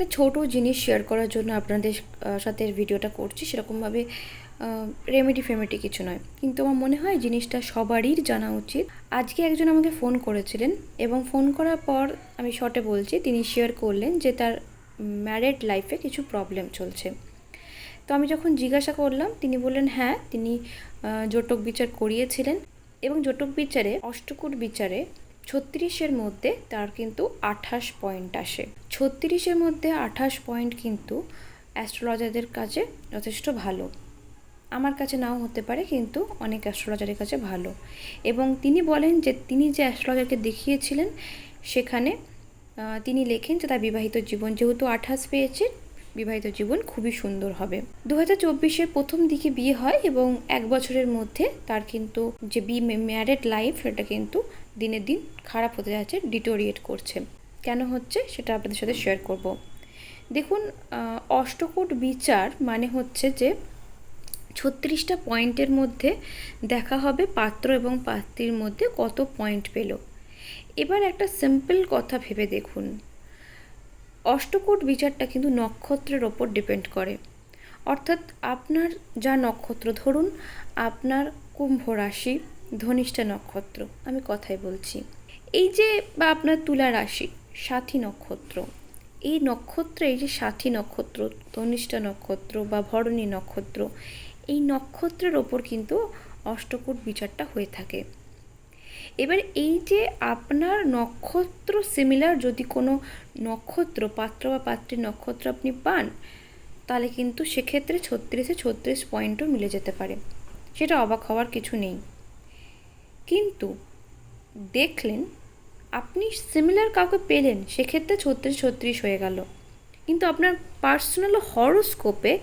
একটা ছোট জিনিস শেয়ার করার জন্য আপনাদের সাথে ভিডিওটা করছি। সেরকমভাবে রেমেডি ফেমেডি কিছু নয়। কিন্তু আমার মনে হয় জিনিসটা সবারই জানা উচিত। আজকে একজন আমাকে ফোন করেছিলেন এবং ফোন করার পর আমি শর্টে বলছি, তিনি শেয়ার করলেন যে তার ম্যারেড লাইফে কিছু প্রবলেম চলছে। তো আমি যখন জিজ্ঞাসা করলাম, তিনি বললেন হ্যাঁ তিনি জটক বিচার করিয়েছিলেন এবং জটক বিচারে, অষ্টকূট বিচারে ছত্রিশের মধ্যে তার কিন্তু আঠাশ পয়েন্ট আসে। ছত্রিশের মধ্যে আঠাশ পয়েন্ট কিন্তু অ্যাস্ট্রোলজারদের কাছে যথেষ্ট ভালো। আমার কাছে নাও হতে পারে, কিন্তু অনেক অ্যাস্ট্রোলজারের কাছে ভালো। এবং তিনি বলেন যে, তিনি যে অ্যাস্ট্রোলজারকে দেখিয়েছিলেন, সেখানে তিনি লেখেন যে, তার বিবাহিত জীবন যেহেতু আঠাশ পেয়েছে বিবাহিত জীবন খুবই সুন্দর হবে। দু হাজার চব্বিশের প্রথম দিকে বিয়ে হয় এবং এক বছরের মধ্যে তার কিন্তু যে বি ম্যারেড লাইফ সেটা কিন্তু দিনের দিন খারাপ হতে যাচ্ছে ডিটোরিয়েট করছে। কেন হচ্ছে? সেটা আপনাদের সাথে শেয়ার করব। দেখুন অষ্টকোট বিচার মানে হচ্ছে যে ছত্রিশটা পয়েন্টের মধ্যে দেখা হবে পাত্র এবং পাত্রীর মধ্যে কত পয়েন্ট পেল। এবার একটা সিম্পল কথা ভেবে দেখুন। অষ্টকোট বিচারটা কিন্তু নক্ষত্রের ওপর ডিপেন্ড করে। অর্থাৎ আপনার যা নক্ষত্র, ধরুন আপনার কুম্ভ রাশি, ধনিষ্ঠা নক্ষত্র, আমি কথাই বলছি। এই যে বা আপনার তুলা রাশি, সাথী নক্ষত্র, এই নক্ষত্রে, এই যে সাথী নক্ষত্র, ধনিষ্ঠা নক্ষত্র বা ভরণী নক্ষত্র, এই নক্ষত্রের ওপর কিন্তু অষ্টকূট বিচারটা হয়ে থাকে। এবার এই যে আপনার নক্ষত্র সিমিলার যদি কোনো নক্ষত্র, পাত্র বা পাত্রীর নক্ষত্র আপনি পান, তাহলে কিন্তু সেক্ষেত্রে ছত্রিশে ছত্রিশ পয়েন্টও মিলে যেতে পারে। সেটা অবাক হওয়ার কিছু নেই। কিন্তু দেখলেন, আপনি সিমিলার কাউকে পেলেন, সেক্ষেত্রে ছত্রিশ ছত্রিশ হয়ে গেল। কিন্তু আপনার পার্সোনাল হরোস্কোপে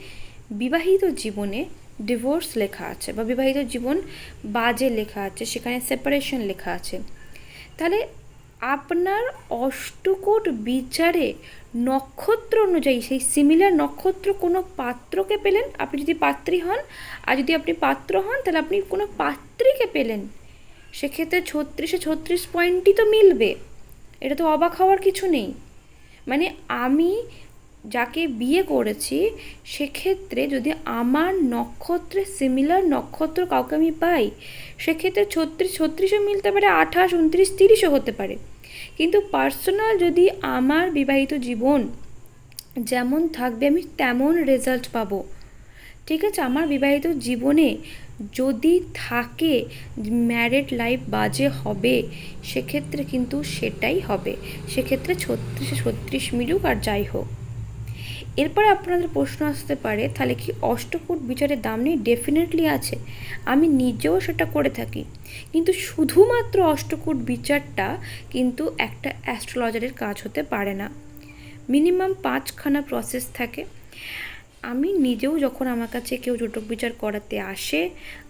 বিবাহিত জীবনে ডিভোর্স লেখা আছে বা বিবাহিত জীবন বাজে লেখা আছে, সেখানে সেপারেশন লেখা আছে। তাহলে আপনার অষ্টকোট বিচারে নক্ষত্র অনুযায়ী, সেই সিমিলার নক্ষত্র কোনো পাত্রকে পেলেন? আপনি যদি পাত্রী হন, আর যদি আপনি পাত্র হন, তাহলে আপনি কোনো পাত্রীকে পেলেন? সেক্ষেত্রে ছত্রিশে ছত্রিশ পয়েন্টই তো মিলবে। এটা তো অবাক হওয়ার কিছু নেই। মানে আমি যাকে বিয়ে করেছি, সেক্ষেত্রে যদি আমার নক্ষত্রে সিমিলার নক্ষত্র কাউকে আমি পাই, সেক্ষেত্রে ছত্রিশ, ছত্রিশও মিলতে পারে, আঠাশ, উনত্রিশ, তিরিশও হতে পারে। কিন্তু পার্সোনাল যদি আমার বিবাহিত জীবন যেমন থাকবে, আমি তেমন রেজাল্ট পাবো। ঠিক আছে, আমার বিবাহিত জীবনে যদি থাকে ম্যারেড লাইফ বাজে হবে, সেক্ষেত্রে কিন্তু সেটাই হবে। সেক্ষেত্রে ছত্রিশে ছত্রিশ মিলুক আর যাই হোক। এরপরে আপনাদের প্রশ্ন আসতে পারে, তাহলে কি অষ্টকূট বিচারের দাম নেই ডেফিনেটলি আছে? আমি নিজেও সেটা করে থাকি। কিন্তু শুধুমাত্র অষ্টকূট বিচারটা কিন্তু একটা অ্যাস্ট্রোলজারের কাজ হতে পারে না। মিনিমাম পাঁচখানা প্রসেস থাকে। আমি নিজেও যখন আমার কাছে কেউ জটক বিচার করাতে আসে,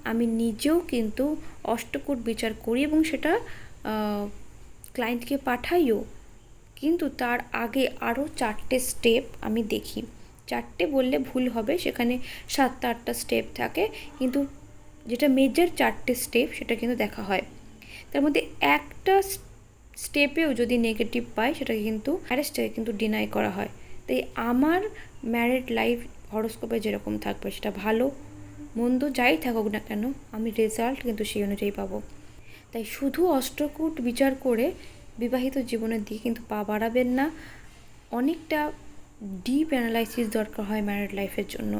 আমি নিজেও কিন্তু অষ্টকূট বিচার করি এবং সেটা ক্লায়েন্টকে পাঠাইও। কিন্তু তার আগে আরও চারটে স্টেপ আমি দেখি। চারটে বললে ভুল হবে, সেখানে সাতটা আটটা স্টেপ থাকে, কিন্তু যেটা মেজর চারটে স্টেপ সেটা কিন্তু দেখা হয়। তার মধ্যে একটা স্টেপেও যদি নেগেটিভ পাই, সেটাকে কিন্তু ম্যারেজটাকে কিন্তু ডিনাই করা হয়। তাই আমার ম্যারেড লাইফ হরস্কোপে যেরকম থাকবে, সেটা ভালো, মন্দ যাই থাকুক না কেন, আমি রেজাল্ট কিন্তু সেই অনুযায়ী পাবো। তাই শুধু অষ্টকূট বিচার করে বিবাহিত জীবনের দিকে কিন্তু পা বাড়াবেন না। অনেকটা ডিপ অ্যানালাইসিস দরকার হয় ম্যারিড লাইফের জন্য।